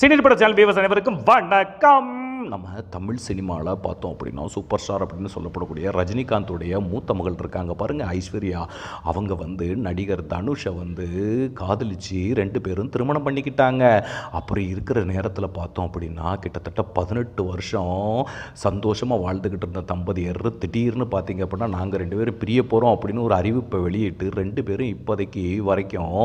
Senior பட channel viewers அனைவருக்கும் வணக்கம். நம்ம தமிழ் சினிமாவில் பார்த்தோம் அப்படின்னா சூப்பர் ஸ்டார் அப்படின்னு சொல்லப்படக்கூடிய ரஜினிகாந்தோடைய மூத்த மகள் இருக்காங்க. பாருங்கள் ஐஸ்வர்யா. அவங்க வந்து நடிகர் தனுஷை வந்து காதலிச்சு ரெண்டு பேரும் திருமணம் பண்ணிக்கிட்டாங்க. அப்புறம் இருக்கிற நேரத்தில் பார்த்தோம் அப்படின்னா கிட்டத்தட்ட பதினெட்டு வருஷம் சந்தோஷமாக வாழ்ந்துக்கிட்டு இருந்த தம்பதியர் திடீர்னு பார்த்தீங்க அப்படின்னா நாங்கள் ரெண்டு பேரும் பிரிய போகிறோம் அப்படின்னு ஒரு அறிவிப்பை வெளியிட்டு ரெண்டு பேரும் இப்போதைக்கு வரைக்கும்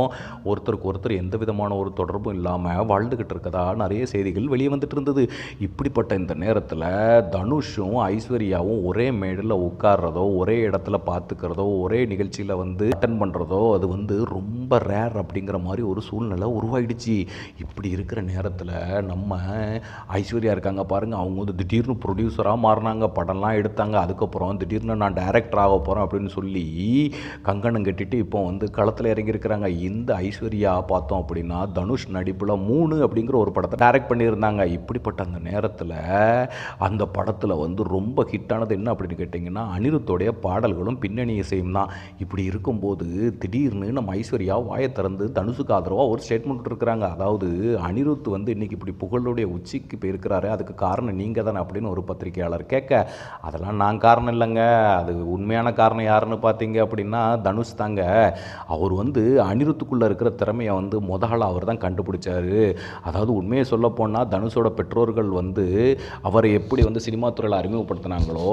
ஒருத்தருக்கு ஒருத்தர் எந்த விதமான ஒரு தொடர்பும் இல்லாமல் வாழ்ந்துக்கிட்டு இருக்கதா நிறைய செய்திகள் வெளியே வந்துட்டு இருந்தது. இப்படிப்பட்ட இந்த நேரத்தில் தனுஷும் ஐஸ்வர்யாவும் ஒரே மேடில் உட்கார்றதோ ஒரே இடத்துல பார்த்துக்கிறதோ ஒரே நிகழ்ச்சியில் வந்து அட்டன் பண்ணுறதோ அது வந்து ரொம்ப ரேர் அப்படிங்கிற மாதிரி ஒரு சூழ்நிலை உருவாயிடுச்சு. இப்படி இருக்கிற நேரத்தில் நம்ம ஐஸ்வர்யா இருக்காங்க பாருங்கள் அவங்க வந்து திடீர்னு ப்ரொடியூசராக மாறினாங்க படம்லாம் எடுத்தாங்க அதுக்கப்புறம் திடீர்னு நான் டைரக்டர் ஆக போகிறேன் அப்படின்னு சொல்லி கங்கணம் கட்டிட்டு இப்போ வந்து களத்தில் இறங்கியிருக்கிறாங்க. இந்த ஐஸ்வர்யா பார்த்தோம் அப்படின்னா தனுஷ் நடிப்பில் மூணு அப்படிங்கிற ஒரு படத்தை டைரக்ட் பண்ணியிருந்தாங்க. இப்படிப்பட்ட அந்த நேரத்தில் அந்த படத்தில் வந்து ரொம்ப ஹிட்டானது என்ன அப்படின்னு கேட்டிங்கன்னா அனிருத்தோடைய பாடல்களும் பின்னணி இசையும் தான். இப்படி இருக்கும்போது திடீர்னு நம்ம ஐஸ்வர்யா வாயை திறந்து தனுஷுக்கு ஆதரவாக ஒரு ஸ்டேட்மெண்ட் இருக்கிறாங்க அதாவது அனிருத் வந்து இன்னைக்கு இப்படி புகழுடைய உச்சிக்கு போயிருக்கிறாரு அதுக்கு காரணம் நீங்கள் தானே அப்படின்னு ஒரு பத்திரிகையாளர் கேட்க அதெல்லாம் நான் காரணம் இல்லைங்க. அது உண்மையான காரணம் யாருன்னு பார்த்தீங்க? அப்படின்னா தனுஷ் தாங்க. அவர் வந்து அனிருத்துக்குள்ளே இருக்கிற திறமையை வந்து முதல்ல அவர் தான் கண்டுபிடிச்சார். அதாவது உண்மையை சொல்ல போனால் தனுஷோட பெற்றோர்கள் வந்து அவரை எப்படி வந்து சினிமா துறையில் அறிமுகப்படுத்தினாங்களோ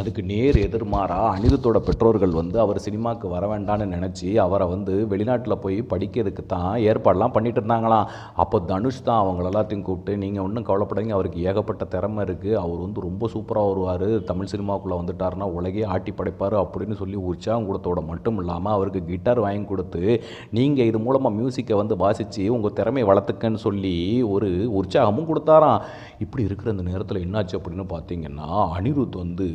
அதுக்கு நேர் எதிர்மாறா அனிருத்தோட பெற்றோர்கள் வந்து அவர் சினிமாவுக்கு வர வேண்டாம்னு நினச்சி அவரை வந்து வெளிநாட்டில் போய் படிக்கிறதுக்கு தான் ஏற்பாடெல்லாம் பண்ணிட்டு இருந்தாங்களாம் அப்போ தனுஷ் தான் அவங்கள எல்லாத்தையும் கூப்பிட்டு நீங்கள் ஒன்றும் கவலைப்படாதீங்க அவருக்கு ஏகப்பட்ட திறமை இருக்குது அவர் வந்து ரொம்ப சூப்பராக வருவார். தமிழ் சினிமாவுக்குள்ளே வந்துட்டார்னா உலகே ஆட்டி படைப்பார் அப்படின்னு சொல்லி உற்சாகம் கொடுத்தோட மட்டும் இல்லாமல் அவருக்கு கிட்டார் வாங்கி கொடுத்து நீங்கள் இது மூலமாக மியூசிக்கை வந்து வாசித்து உங்கள் திறமையை வளர்த்துக்கன்னு சொல்லி ஒரு உற்சாகமும் கொடுத்தாராம். இப்படி இருக்கிற அந்த நேரத்தில் என்னாச்சு அப்படின்னு பார்த்தீங்கன்னா அனிருத் வந்து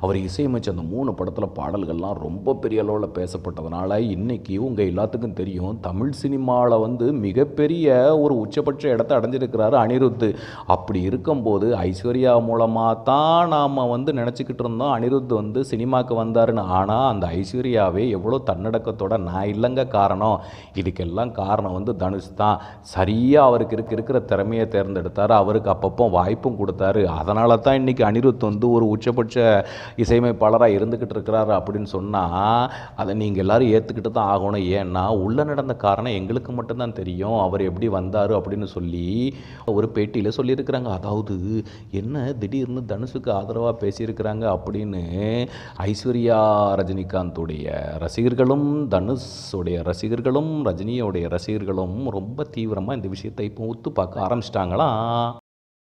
அவர் இசையமைச்ச அந்த மூணு படத்தில் பாடல்கள்லாம் ரொம்ப பெரிய அளவில் பேசப்பட்டதுனால இன்றைக்கி உங்கள் எல்லாத்துக்கும் தெரியும் தமிழ் சினிமாவில் வந்து மிகப்பெரிய ஒரு உச்சபட்ச இடத்த அடைஞ்சிருக்கிறாரு அனிருத். அப்படி இருக்கும்போது ஐஸ்வர்யா மூலமாக தான் நாம் வந்து நினச்சிக்கிட்டு இருந்தோம் அனிருத் வந்து சினிமாவுக்கு வந்தாருன்னு. ஆனால் அந்த ஐஸ்வர்யாவே எவ்வளோ தன்னடக்கத்தோட நான் இல்லைங்க காரணம். இதுக்கெல்லாம் காரணம் வந்து தனுஷ் தான். சரியாக அவருக்கு இருக்க இருக்கிற திறமையை தேர்ந்தெடுத்தார். அவருக்கு அப்பப்போ வாய்ப்பு வாய்ப்பும் கொடுத்தாரு. அதனால தான் இன்றைக்கி அனிருத் வந்து ஒரு உச்சபட்ச இசையமைப்பாளராக இருந்துக்கிட்டு இருக்கிறாரு அப்படின்னு சொன்னால் அதை நீங்கள் எல்லாரும் ஏற்றுக்கிட்டு தான் ஆகணும். ஏன்னா உள்ளே நடந்த காரணம் எங்களுக்கு மட்டும்தான் தெரியும். அவர் எப்படி வந்தார் அப்படின்னு சொல்லி ஒரு பேட்டியில் சொல்லியிருக்கிறாங்க. அதாவது என்ன திடீர்னு தனுஷுக்கு ஆதரவாக பேசியிருக்கிறாங்க அப்படின்னு ஐஸ்வர்யா ரஜினிகாந்தோடைய ரசிகர்களும் தனுஷுடைய ரசிகர்களும் ரஜினியோடைய ரசிகர்களும் ரொம்ப தீவிரமாக இந்த விஷயத்தை இப்போ ஒத்து பார்க்க ஆரம்பிச்சிட்டாங்களா?